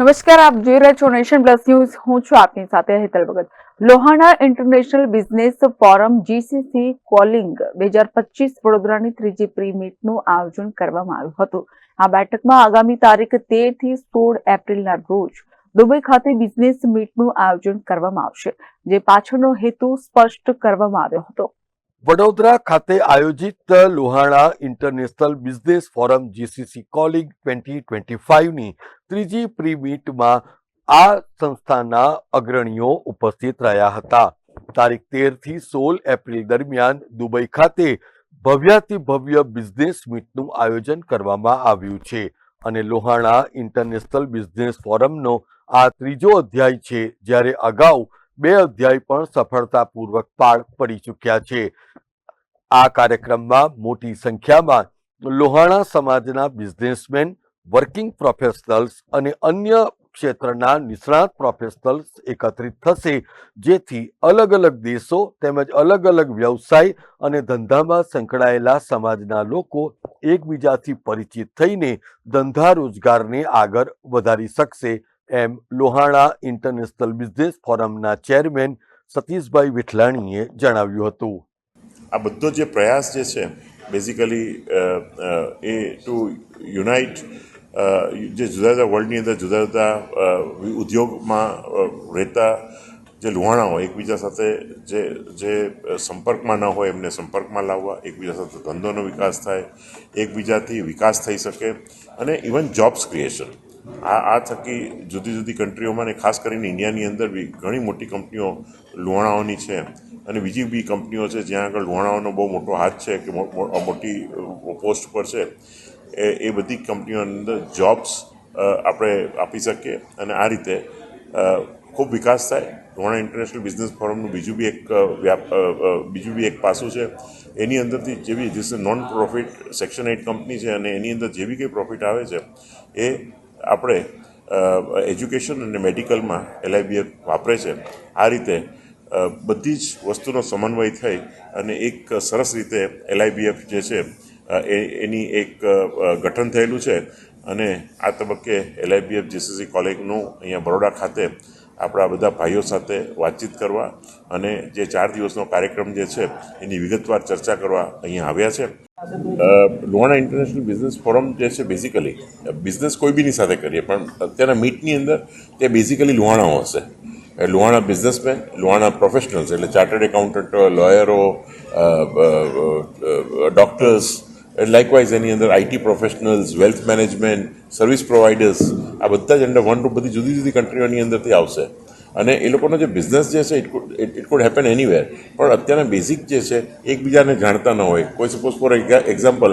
નમસ્કાર, આપ જોઈ રહ્યા છો નેશન પ્લસ ન્યૂઝ. હું છું આપની સાથે Hetal Bhagat. Lohana international business forum GCC calling બે હજાર પચીસ વડોદરાની ત્રીજી પ્રી મીટનું આયોજન કરવામાં આવ્યું હતું. આ બેઠકમાં આગામી તારીખ તેરથી સોળ એપ્રિલના રોજ દુબઈ ખાતે બિઝનેસ મીટનું આયોજન કરવામાં આવશે, જે પાછળનો હેતુ સ્પષ્ટ કરવામાં આવ્યો હતો. વડોદરા ખાતે આયોજિત Lohana international business forum GCC calling twenty twenty ફાઇવની ત્રીજી પ્રી મીટમાં આ સંસ્થાના અગ્રણીઓ ઉપસ્થિત રહ્યા હતા. તારીખ તેરથી સોળ એપ્રિલ દરમિયાન દુબઈ ખાતે ભવ્યાતિ ભવ્ય બિઝનેસ મીટનું આયોજન કરવામાં આવ્યું છે અને લોહાણા ઇન્ટરનેશનલ બિઝનેસ ફોરમનો આ ત્રીજો અધ્યાય છે, જ્યારે અગાઉ બે અધ્યાય પણ સફળતાપૂર્વક પાર પડી ચૂક્યા છે. આ કાર્યક્રમમાં મોટી સંખ્યામાં લોહાણા સમાજના બિઝનેસમેન, વર્કિંગ પ્રોફેશનલ્સ અને અન્ય ક્ષેત્રના નિષ્ણાત પ્રોફેશનલ્સ એકત્રિત થશે. જેથી અલગ અલગ દેશો તેમજ અલગ અલગ વ્યવસાય અને ધંધામાં સંકળાયેલા સમાજના લોકો એકબીજાથી પરિચિત થઈને ધંધા રોજગારને આગળ વધારી શકશે. એમ લોહાણા ઇન્ટરનેશનલ બિઝનેસ ફોરમના ચેરમેન સતીશભાઈ વિઠલાણીએ જણાવ્યું હતું. આ બધો જે પ્રયાસ જે છે બેઝિકલી એ ટુ યુનાઇટ જે જુદા જુદા વર્લ્ડની અંદર જુદા જુદા ઉદ્યોગમાં રહેતા જે લુહાણા હોય એકબીજા સાથે જે જે સંપર્કમાં ન હોય એમને સંપર્કમાં લાવવા, એકબીજા સાથે ધંધોનો વિકાસ થાય, એકબીજાથી વિકાસ થઈ શકે અને ઇવન જોબ્સ ક્રિએશન આ આ થકી જુદી જુદી કન્ટ્રીઓમાં ને ખાસ કરીને ઇન્ડિયાની અંદર બી ઘણી મોટી કંપનીઓ લુહાણાઓની છે. અને બીજી બી કંપનીઓ છે જ્યાં આગળ લુહાણાઓનો બહુ મોટો હાથ છે કે મોટી પોસ્ટ પર છે. એ એ બધી કંપનીઓની અંદર જોબ્સ આપણે આપી શકીએ. અને આ રીતે ખૂબ વિકાસ થાય. લુહાણા ઇન્ટરનેશનલ બિઝનેસ ફોરમનું બીજું બી એક વ્યાપ બીજું બી એક પાસું છે. એની અંદરથી જે બી non profit section eight company છે અને એની અંદર જે બી કંઈ પ્રોફિટ આવે છે, એ આપણે એજ્યુકેશન અને મેડિકલમાં એલઆઈબીએફ વાપરે છે, આ રીતે બધી જ વસ્તુનો સમન્વય થઈ અને એક સરસ રીતે એલઆઈબીએફ જે છે એ, એની એક ગઠન થયેલું છે અને આ તબક્કે એલઆઈબીએફ જીસીસી કોલેજનું અહીંયા બરોડા ખાતે આપણા બધા ભાઈઓ સાથે વાતચીત કરવા અને જે ચાર દિવસનો કાર્યક્રમ જે છે, એની વિગતવાર ચર્ચા કરવા અહીંયા આવ્યા છે. અ, લુહાણા ઇન્ટરનેશનલ બિઝનેસ ફોરમ જે છે બેઝિકલી બિઝનેસ કોઈ બીની સાથે કરીએ પણ અત્યારના મીટની અંદર તે બેઝિકલી લુહાણાઓ હશે. લુહાણા બિઝનેસમેન લુહાણા પ્રોફેશનલ્સ એટલે ચાર્ટર્ડ એકાઉન્ટન્ટ લોયરો ડૉક્ટર્સ લાઇકવાઇઝ એની અંદર IT professionals wealth management service providers આ બધા જ અંડર વન રૂપ બધી જુદી જુદી કન્ટ્રીઓની અંદરથી આવશે. અને એ લોકોનો જે બિઝનેસ જે છે it could it could happen anywhere પણ અત્યારના બેઝિક જે છે, એકબીજાને જાણતા ન હોય. કોઈ સપોઝ ફોર એક્ઝામ્પલ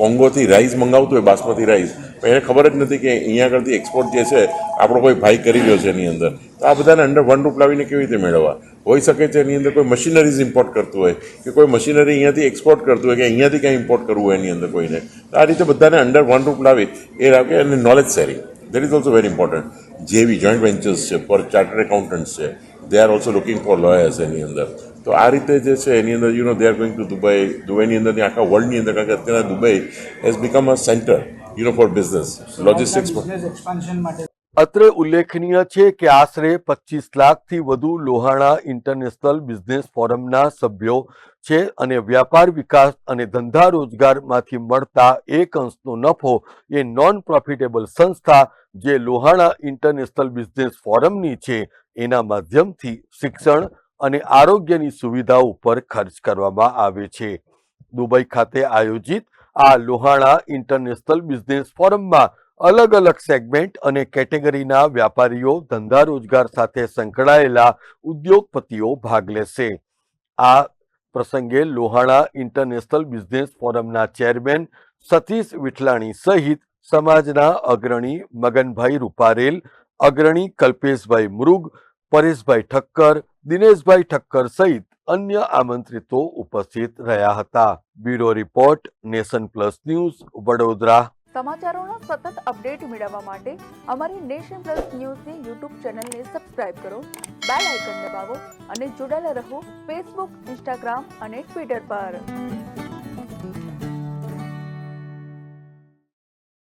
કોંગોથી રાઈસ મંગાવતું હોય, બાસમતી રાઈસ પણ એને ખબર જ નથી કે અહીંયા આગળથી એક્સપોર્ટ જે છે, આપણો કોઈ ભાઈ કરી રહ્યો છે એની અંદર. તો આ બધાને અંડર વન રૂપ લાવીને કેવી રીતે મેળવવા? હોઈ શકે છે એની અંદર કોઈ મશીનરીઝ ઇમ્પોર્ટ કરતું હોય, કે કોઈ મશીનરી અહીંયાથી એક્સપોર્ટ કરતું હોય, કે અહીંયાથી કંઈ ઇમ્પોર્ટ કરવું હોય એની અંદર કોઈને. તો આ રીતે બધાને અંડર વન રૂપ લાવી, એ રાખે અને knowledge sharing that is also very important જે બી જોઈન્ટ વેન્ચર્સ છે ફોર ચાર્ટર્ડ એકાઉન્ટન્ટ્સ છે they are also looking for lawyers એની અંદર. તો આ રીતે જે છે એની અંદર you know they are going to Dubai દુબઈની અંદર આખા વર્લ્ડની અંદર કારણ કે અત્યારે Dubai has become a centre you know for business logistics અત્રે ઉલ્લેખનીય છે કે આશરે પચીસ લાખથી વધુ લોહાણા ઇન્ટરનેશનલ બિઝનેસ ફોરમના સભ્યો છે અને વ્યાપાર વિકાસ અને ધંધા રોજગારમાંથી મળતા એક અંશનો નફો એ નોન પ્રોફિટેબલ સંસ્થા જે લોહાણા ઇન્ટરનેશનલ બિઝનેસ ફોરમની છે, એના માધ્યમથી શિક્ષણ અને આરોગ્યની સુવિધા ઉપર ખર્ચ કરવામાં આવે છે. દુબઈ ખાતે આયોજિત આ લોહાણા ઇન્ટરનેશનલ બિઝનેસ ફોરમમાં અલગ અલગ સેગમેન્ટ અને કેટેગરીના વ્યાપારીઓ ધંધા રોજગાર સાથે સંકળાયેલા ઉદ્યોગપતિઓ ભાગ લેશે. આ પ્રસંગે લોહાણા ઇન્ટરનેશનલ બિઝનેસ ફોરમના ચેરમેન સતીશ વિઠલાણી સહિત સમાજના અગ્રણી મગનભાઈ રૂપારેલ, અગ્રણી કલ્પેશભાઈ મૃગ, પરેશભાઈ ઠક્કર, દિનેશભાઈ ઠક્કર સહિત અન્ય આમંત્રિતો ઉપસ્થિત રહ્યા હતા. Bureau report, nation plus news, Vadodara. સમાચારોનો સતત અપડેટ મેળવવા માટે અમારી નેશન પ્લસ ન્યૂઝની યુટ્યુબ ચેનલને સબસ્ક્રાઇબ કરો, બેલ આઇકન દબાવો અને જોડાયેલા રહો ફેસબુક, ઇન્સ્ટાગ્રામ અને ટ્વિટર પર.